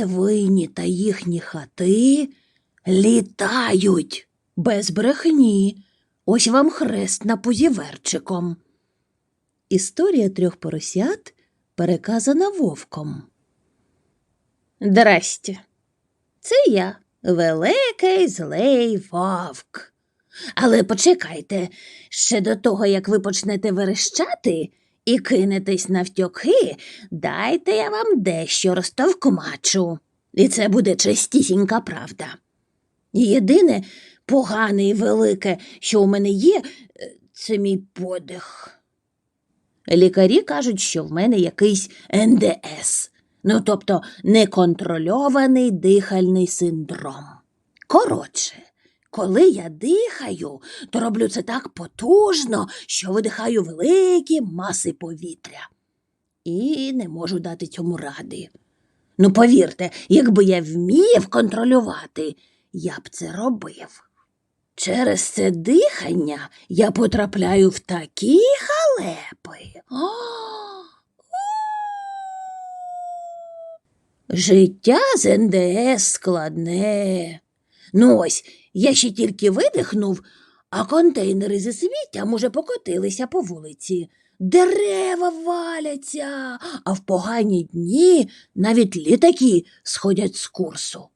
свині та їхні хати літають без брехні. Ось вам хрест на пузіверчиком. Історія трьох поросят переказана вовком. Здрасте. Це я, великий злий вовк. Але почекайте, ще до того, як ви почнете верещати і кинетесь навтьоки, дайте я вам дещо розтовкмачу. І це буде чистісінька правда. Єдине погане і велике, що у мене є, е, це мій подих. Лікарі кажуть, що в мене якийсь НДС, ну тобто неконтрольований дихальний синдром. Коротше, коли я дихаю, то роблю це так потужно, що видихаю великі маси повітря. І не можу дати цьому ради. Ну, повірте, якби я вмів контролювати, я б це робив. Через це дихання я потрапляю в такі халепи. О! Життя з НДС складне. Ну ось, я ще тільки видихнув, а контейнери зі сміттям уже покотилися по вулиці. Дерева валяться, а в погані дні навіть літаки сходять з курсу.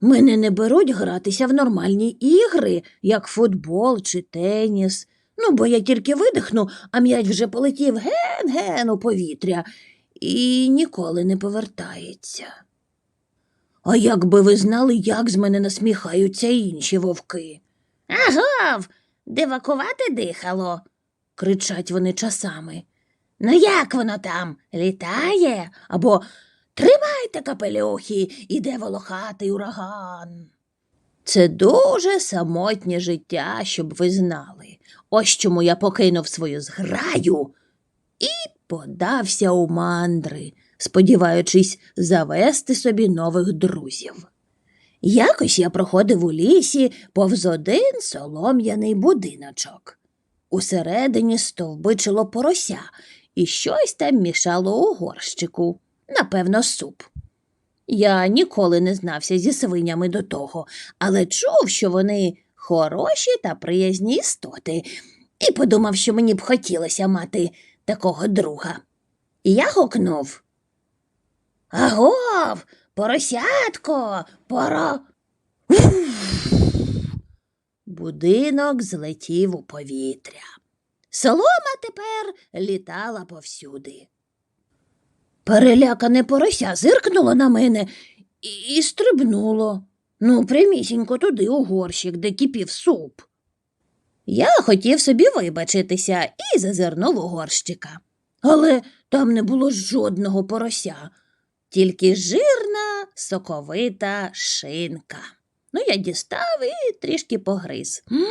Мене не беруть гратися в нормальні ігри, як футбол чи теніс. Ну, бо я тільки видихну, а м'яч вже полетів ген-ген у повітря і ніколи не повертається. А якби ви знали, як з мене насміхаються інші вовки. Агов, дивакувати дихало, кричать вони часами. Ну як воно там літає? Або Тримайте капелюхи, іде волохатий ураган. Це дуже самотнє життя, щоб ви знали. Ось чому я покинув свою зграю і подався у мандри, сподіваючись завести собі нових друзів. Якось я проходив у лісі повз один солом'яний будиночок. Усередині стовбичило порося, і щось там мішало у горщику напевно, суп. Я ніколи не знався зі свинями до того, але чув, що вони хороші та приязні істоти, і подумав, що мені б хотілося мати такого друга. Я гукнув. Агов, поросятко, поро. Будинок злетів у повітря. Солома тепер літала повсюди. Перелякане порося зиркнуло на мене і, і стрибнуло. Ну, прямісінько туди у горщик, де кипів суп. Я хотів собі вибачитися і зазирнув у горщика. Але там не було жодного порося, тільки жирна, соковита шинка. Ну, я дістав і трішки погриз. М,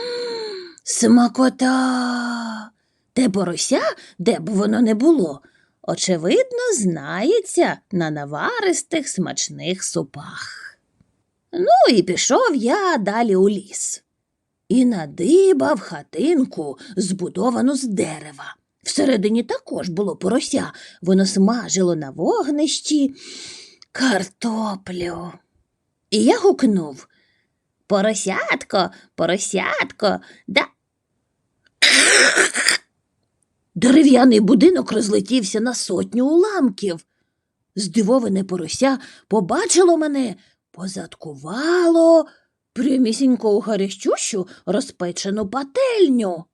Смакота. Те порося, де б воно не було, очевидно, знається на наваристих смачних супах. Ну і пішов я далі у ліс. І надибав хатинку, збудовану з дерева. Всередині також було порося, воно смажило на вогнищі картоплю. І я гукнув Поросятко, поросятко, да. Дерев'яний будинок розлетівся на сотню уламків. Здивоване порося побачило мене, позадкувало прямісінько у гарячущу розпечену пательню.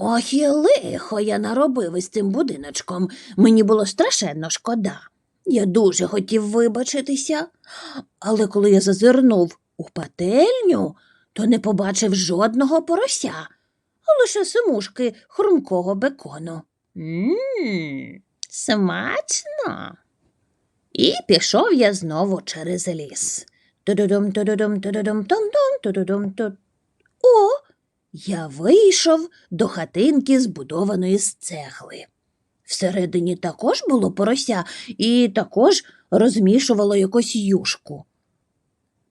Ох і лихо я наробив із цим будиночком. Мені було страшенно шкода. Я дуже хотів вибачитися, але коли я зазирнув у пательню, то не побачив жодного порося, а лише симушки хрумкого бекону. Мм, смачно. І пішов я знову через ліс. Тудудум, тудудум, тудудум, том-том, тудудум. О, я вийшов до хатинки, збудованої з цегли. Всередині також було порося і також розмішувало якусь юшку.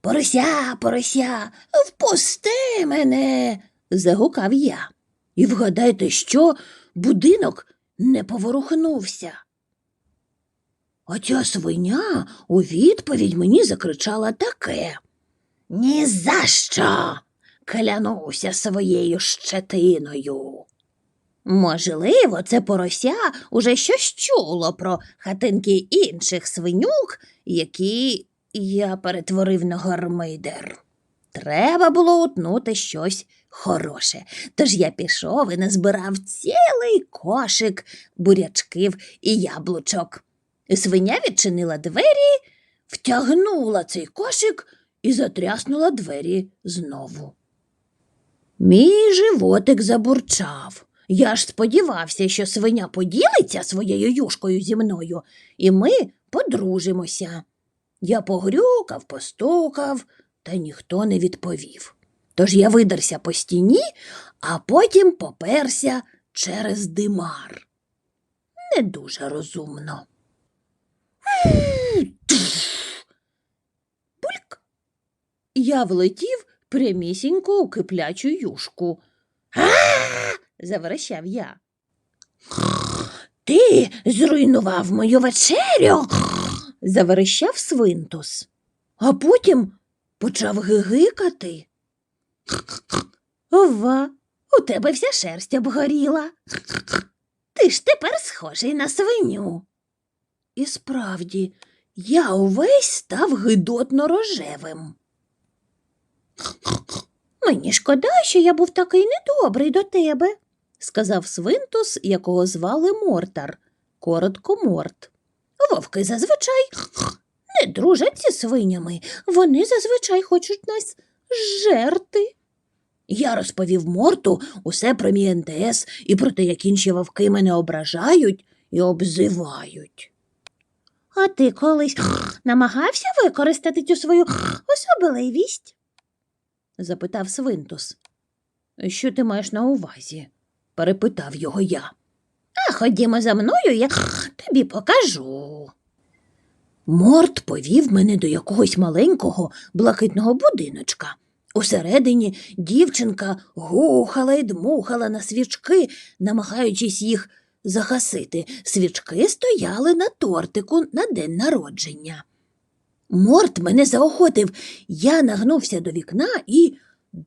Порося, порося, впусти мене. загукав я. І вгадайте, що будинок не поворухнувся. А ця свиня у відповідь мені закричала таке. Ні за що! Клянуся своєю щетиною. Можливо, це порося уже щось чуло про хатинки інших свинюк, які я перетворив на гармидер. Треба було утнути щось хороше. Тож я пішов і назбирав цілий кошик бурячків і яблучок. Свиня відчинила двері, втягнула цей кошик і затряснула двері знову. Мій животик забурчав. Я ж сподівався, що свиня поділиться своєю юшкою зі мною, і ми подружимося. Я погрюкав, постукав, та ніхто не відповів. Тож я видерся по стіні, а потім поперся через димар. Не дуже розумно. Пульк. Я влетів прямісінько у киплячу юшку. А! заверещав я. Ти зруйнував мою вечерю. заверещав свинтус, а потім почав гигикати. Ова, у тебе вся шерсть обгоріла. Ти ж тепер схожий на свиню. І справді, я увесь став гидотно рожевим. Мені шкода, що я був такий недобрий до тебе, сказав свинтус, якого звали Мортар, коротко морт. Вовки зазвичай не дружать зі свинями, вони зазвичай хочуть нас жерти. Я розповів Морту усе про мій НТС і про те, як інші вовки мене ображають і обзивають. А ти колись намагався використати цю свою особливість? Запитав Свинтус. Що ти маєш на увазі? перепитав його я. А ходімо за мною, я тобі покажу. Морт повів мене до якогось маленького блакитного будиночка. Усередині дівчинка гухала й дмухала на свічки, намагаючись їх загасити. Свічки стояли на тортику на день народження. Морт мене заохотив. Я нагнувся до вікна і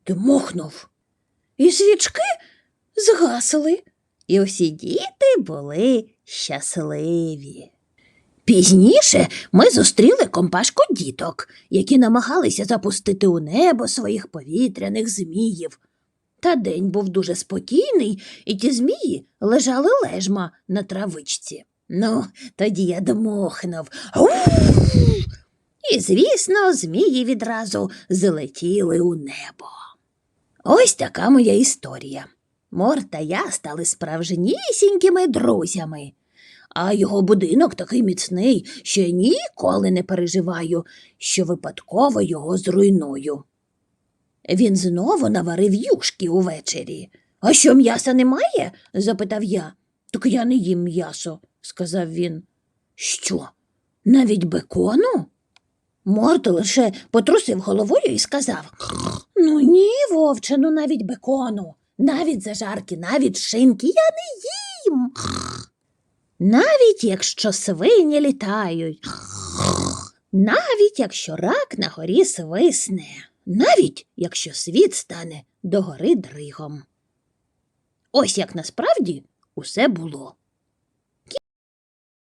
дмухнув. І свічки згасли, і всі діти були щасливі. Пізніше ми зустріли компашку діток, які намагалися запустити у небо своїх повітряних зміїв. Та день був дуже спокійний, і ті змії лежали лежма на травичці. Ну, тоді я дмухнув. «Ух!» І, звісно, змії відразу злетіли у небо. Ось така моя історія. Мор та я стали справжнісінькими друзями, а його будинок такий міцний, що я ніколи не переживаю, що випадково його зруйную. Він знову наварив юшки увечері. А що м'яса немає? запитав я. Так я не їм м'ясо, сказав він. Що? Навіть бекону? Морто лише потрусив головою і сказав Ну ні, вовче, ну навіть бекону, навіть зажарки, навіть шинки я не їм. Навіть якщо свині літають, навіть якщо рак на горі свисне, навіть якщо світ стане догори дригом. Ось як насправді усе було.